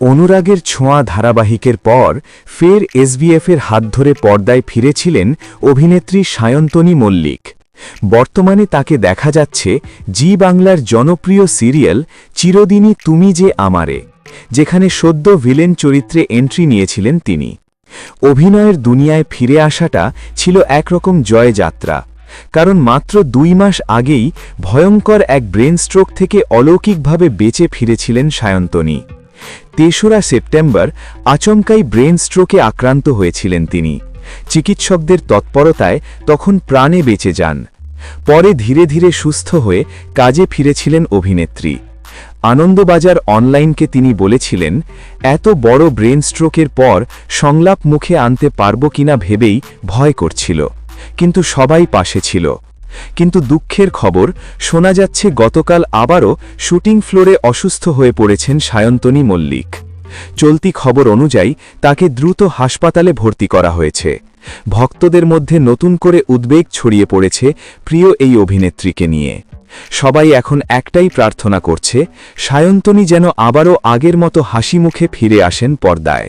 অনুরাগের ছোঁয়া ধারাবাহিকের পর ফের এসবিএফের হাত ধরে পর্দায় ফিরেছিলেন অভিনেত্রী সায়ন্তনী মল্লিক। বর্তমানে তাকে দেখা যাচ্ছে জি বাংলার জনপ্রিয় সিরিয়াল চিরদিনই তুমি যে আমারে, যেখানে সদ্য ভিলেন চরিত্রে এন্ট্রি নিয়েছিলেন তিনি। অভিনয়ের দুনিয়ায় ফিরে আসাটা ছিল একরকম জয়যাত্রা, কারণ মাত্র দুই মাস আগেই ভয়ঙ্কর এক ব্রেন স্ট্রোক থেকে অলৌকিকভাবে বেঁচে ফিরেছিলেন সায়ন্তনী। তেসরা সেপ্টেম্বর আচমকাই ব্রেন স্ট্রোকে আক্রান্ত হয়েছিলেন তিনি। চিকিৎসকদের তৎপরতায় তখন প্রাণে বেঁচে যান। পরে ধীরে ধীরে সুস্থ হয়ে কাজে ফিরেছিলেন অভিনেত্রী। আনন্দবাজার অনলাইনকে তিনি বলেছিলেন, এত বড় ব্রেন স্ট্রোকের পর সংলাপ মুখে আনতে পারব কিনা ভেবেই ভয় করছিল। কিন্তু সবাই পাশে ছিল। কিন্তু দুঃখের খবর, শোনা যাচ্ছে গতকাল আবারও শুটিং ফ্লোরে অসুস্থ হয়ে পড়েছেন সায়ন্তনী মল্লিক। চলতি খবর অনুযায়ী তাকে দ্রুত হাসপাতালে ভর্তি করা হয়েছে। ভক্তদের মধ্যে নতুন করে উদ্বেগ ছড়িয়ে পড়েছে প্রিয় এই অভিনেত্রীকে নিয়ে। সবাই এখন একটাই প্রার্থনা করছে, সায়ন্তনী যেন আবারও আগের মতো হাসি মুখে ফিরে আসেন পর্দায়।